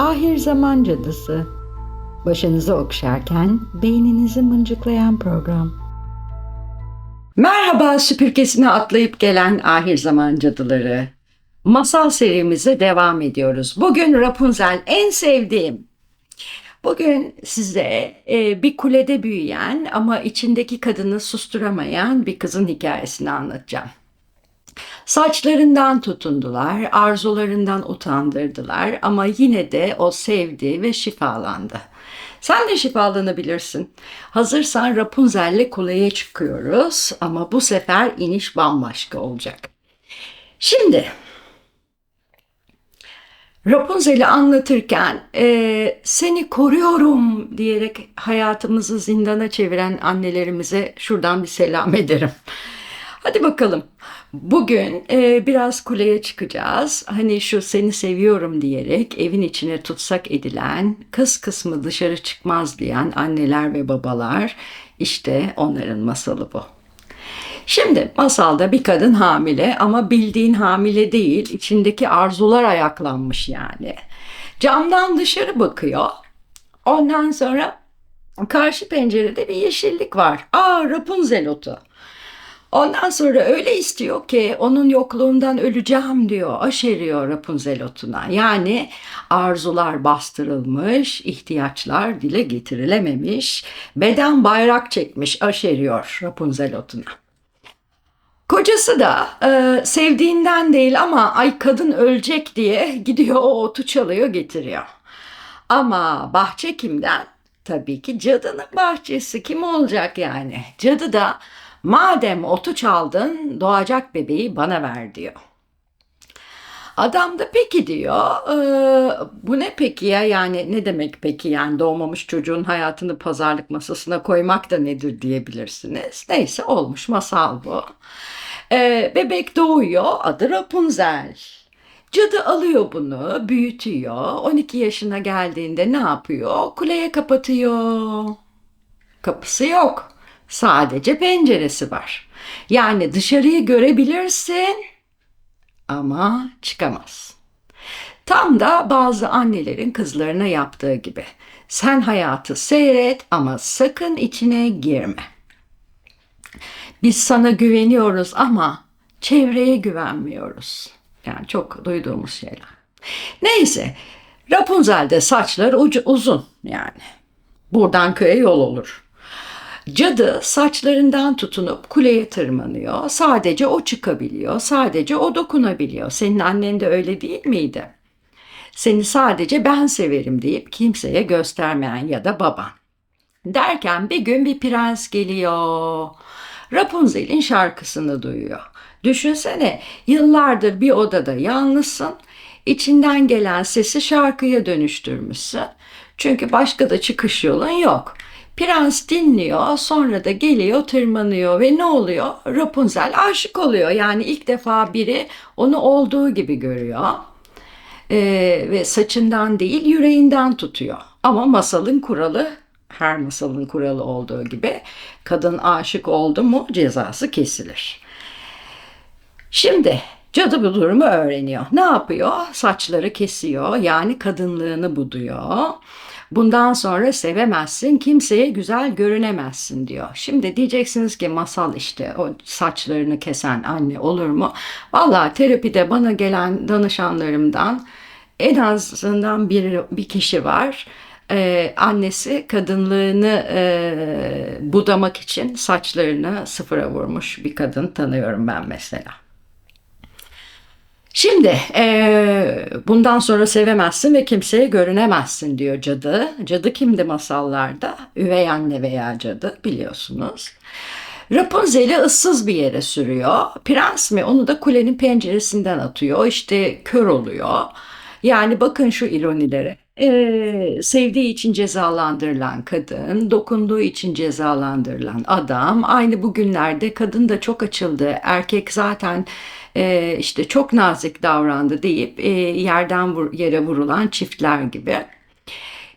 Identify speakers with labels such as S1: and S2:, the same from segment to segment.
S1: Ahir Zaman Cadısı. Başınızı okşarken beyninizi mıncıklayan program. Merhaba süpürgesine atlayıp gelen ahir zaman cadıları. Masal serimize devam ediyoruz. Bugün Rapunzel en sevdiğim. Bugün size e, bir kulede büyüyen ama içindeki kadını susturamayan bir kızın hikayesini anlatacağım. Saçlarından tutundular, arzularından utandırdılar ama yine de o sevdi ve şifalandı. Sen de şifalanabilirsin. Hazırsan Rapunzel'le kuleye çıkıyoruz ama bu sefer iniş bambaşka olacak. Şimdi Rapunzel'i anlatırken e, seni koruyorum diyerek hayatımızı zindana çeviren annelerimize şuradan bir selam ederim. Hadi bakalım. Bugün e, biraz kuleye çıkacağız. Hani şu seni seviyorum diyerek evin içine tutsak edilen, kız kısmı dışarı çıkmaz diyen anneler ve babalar işte onların masalı bu. Şimdi masalda bir kadın hamile ama bildiğin hamile değil, içindeki arzular ayaklanmış yani. Camdan dışarı bakıyor. Ondan sonra karşı pencerede bir yeşillik var. Aa Rapunzel otu. Ondan sonra öyle istiyor ki onun yokluğundan öleceğim diyor. Aşeriyor Rapunzel otuna. Yani arzular bastırılmış, ihtiyaçlar dile getirilememiş, beden bayrak çekmiş aşeriyor Rapunzel otuna. Kocası da e, sevdiğinden değil ama ay kadın ölecek diye gidiyor o otu çalıyor getiriyor. Ama bahçe kimden? Tabii ki cadının bahçesi kim olacak yani? Cadı da madem otu çaldın doğacak bebeği bana ver diyor. Adam da peki diyor. E, bu ne peki ya yani ne demek peki yani doğmamış çocuğun hayatını pazarlık masasına koymak da nedir diyebilirsiniz. Neyse olmuş masal bu. E, bebek doğuyor adı Rapunzel. Cadı alıyor bunu, büyütüyor. 12 yaşına geldiğinde ne yapıyor? Kuleye kapatıyor. Kapısı yok. Sadece penceresi var. Yani dışarıyı görebilirsin ama çıkamaz. Tam da bazı annelerin kızlarına yaptığı gibi. Sen hayatı seyret ama sakın içine girme. Biz sana güveniyoruz ama çevreye güvenmiyoruz. Yani çok duyduğumuz şeyler. Neyse Rapunzel'de saçlar ucu, uzun yani. Buradan köye yol olur. Cadı saçlarından tutunup kuleye tırmanıyor. Sadece o çıkabiliyor. Sadece o dokunabiliyor. Senin annen de öyle değil miydi? Seni sadece ben severim deyip kimseye göstermeyen ya da baban. Derken bir gün bir prens geliyor. Rapunzel'in şarkısını duyuyor. Düşünsene yıllardır bir odada yalnızsın. İçinden gelen sesi şarkıya dönüştürmüşsün. Çünkü başka da çıkış yolun yok. Prens dinliyor, sonra da geliyor, tırmanıyor ve ne oluyor? Rapunzel aşık oluyor. Yani ilk defa biri onu olduğu gibi görüyor. Ee, ve saçından değil yüreğinden tutuyor. Ama masalın kuralı her masalın kuralı olduğu gibi kadın aşık oldu mu cezası kesilir. Şimdi cadı bu durumu öğreniyor. Ne yapıyor? Saçları kesiyor yani kadınlığını buduyor. Bundan sonra sevemezsin, kimseye güzel görünemezsin diyor. Şimdi diyeceksiniz ki masal işte o saçlarını kesen anne olur mu? Vallahi terapide bana gelen danışanlarımdan en azından bir, bir kişi var. Ee, annesi kadınlığını e, budamak için saçlarını sıfıra vurmuş bir kadın tanıyorum ben mesela. Şimdi e, bundan sonra sevemezsin ve kimseye görünemezsin diyor cadı. Cadı kimdi masallarda? Üvey anne veya cadı biliyorsunuz. Rapunzel'i ıssız bir yere sürüyor. Prens mi? Onu da kulenin penceresinden atıyor. İşte kör oluyor. Yani bakın şu ironilere. Ee, sevdiği için cezalandırılan kadın, dokunduğu için cezalandırılan adam. Aynı bugünlerde kadın da çok açıldı. Erkek zaten e, işte çok nazik davrandı deyip e, yerden vur, yere vurulan çiftler gibi.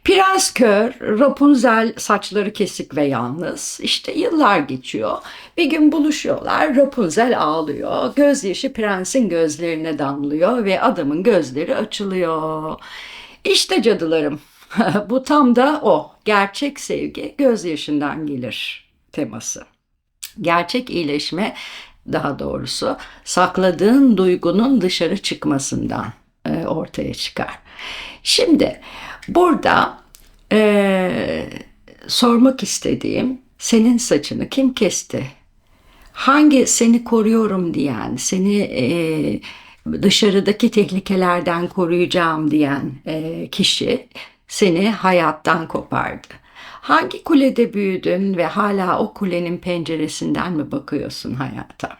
S1: Prens kör, Rapunzel saçları kesik ve yalnız. İşte yıllar geçiyor. Bir gün buluşuyorlar. Rapunzel ağlıyor. Gözyaşı prensin gözlerine damlıyor ve adamın gözleri açılıyor. İşte cadılarım. Bu tam da o. Gerçek sevgi gözyaşından gelir teması. Gerçek iyileşme daha doğrusu sakladığın duygunun dışarı çıkmasından e, ortaya çıkar. Şimdi burada e, sormak istediğim senin saçını kim kesti? Hangi seni koruyorum diyen, seni e, dışarıdaki tehlikelerden koruyacağım diyen e, kişi seni hayattan kopardı? Hangi kulede büyüdün ve hala o kulenin penceresinden mi bakıyorsun hayata?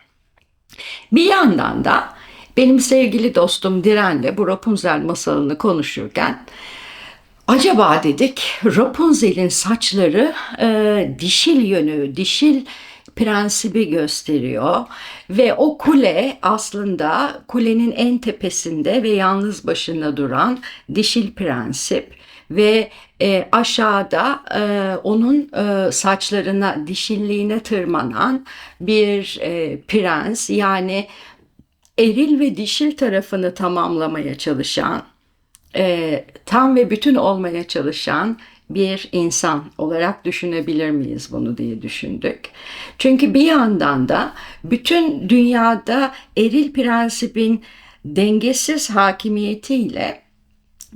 S1: Bir yandan da benim sevgili dostum Diren'le bu Rapunzel masalını konuşurken acaba dedik Rapunzel'in saçları e, dişil yönü, dişil prensibi gösteriyor. Ve o kule aslında kulenin en tepesinde ve yalnız başına duran dişil prensip. Ve e, aşağıda e, onun e, saçlarına dişilliğine tırmanan bir e, prens yani eril ve dişil tarafını tamamlamaya çalışan e, tam ve bütün olmaya çalışan bir insan olarak düşünebilir miyiz bunu diye düşündük. Çünkü bir yandan da bütün dünyada eril prensibin dengesiz hakimiyetiyle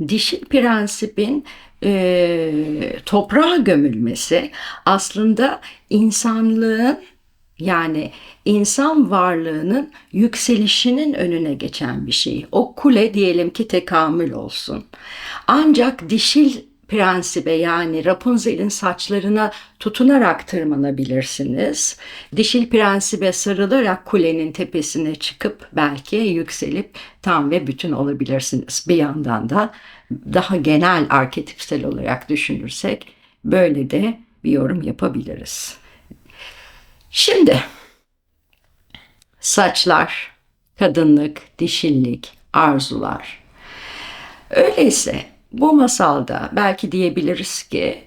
S1: dişil prensibin e, toprağa gömülmesi aslında insanlığın yani insan varlığının yükselişinin önüne geçen bir şey. O kule diyelim ki tekamül olsun. Ancak dişil prensibe yani Rapunzel'in saçlarına tutunarak tırmanabilirsiniz. Dişil prensibe sarılarak kulenin tepesine çıkıp belki yükselip tam ve bütün olabilirsiniz. Bir yandan da daha genel arketipsel olarak düşünürsek böyle de bir yorum yapabiliriz. Şimdi saçlar, kadınlık, dişillik, arzular. Öyleyse bu masalda belki diyebiliriz ki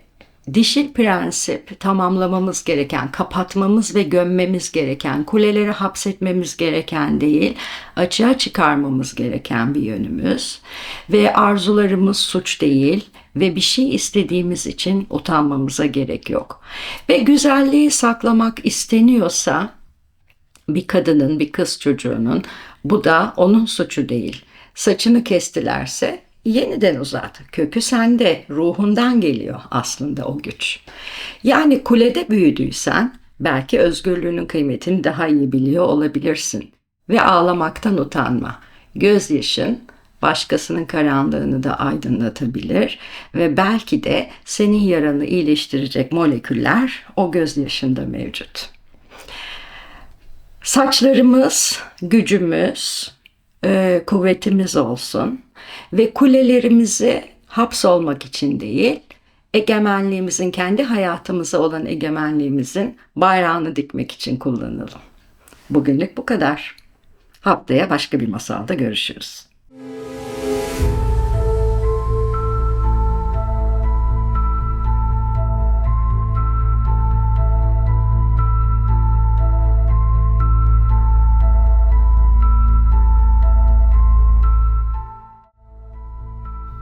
S1: dişil prensip tamamlamamız gereken, kapatmamız ve gömmemiz gereken, kuleleri hapsetmemiz gereken değil, açığa çıkarmamız gereken bir yönümüz ve arzularımız suç değil ve bir şey istediğimiz için utanmamıza gerek yok. Ve güzelliği saklamak isteniyorsa bir kadının, bir kız çocuğunun bu da onun suçu değil. Saçını kestilerse yeniden uzat. Kökü sende, ruhundan geliyor aslında o güç. Yani kulede büyüdüysen belki özgürlüğünün kıymetini daha iyi biliyor olabilirsin. Ve ağlamaktan utanma. Gözyaşın başkasının karanlığını da aydınlatabilir ve belki de senin yaranı iyileştirecek moleküller o gözyaşında mevcut. Saçlarımız, gücümüz, e, kuvvetimiz olsun ve kulelerimizi hapsolmak için değil, egemenliğimizin, kendi hayatımıza olan egemenliğimizin bayrağını dikmek için kullanalım. Bugünlük bu kadar. Haftaya başka bir masalda görüşürüz.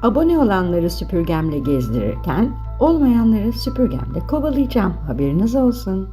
S1: Abone olanları süpürgemle gezdirirken olmayanları süpürgemle kovalayacağım. Haberiniz olsun.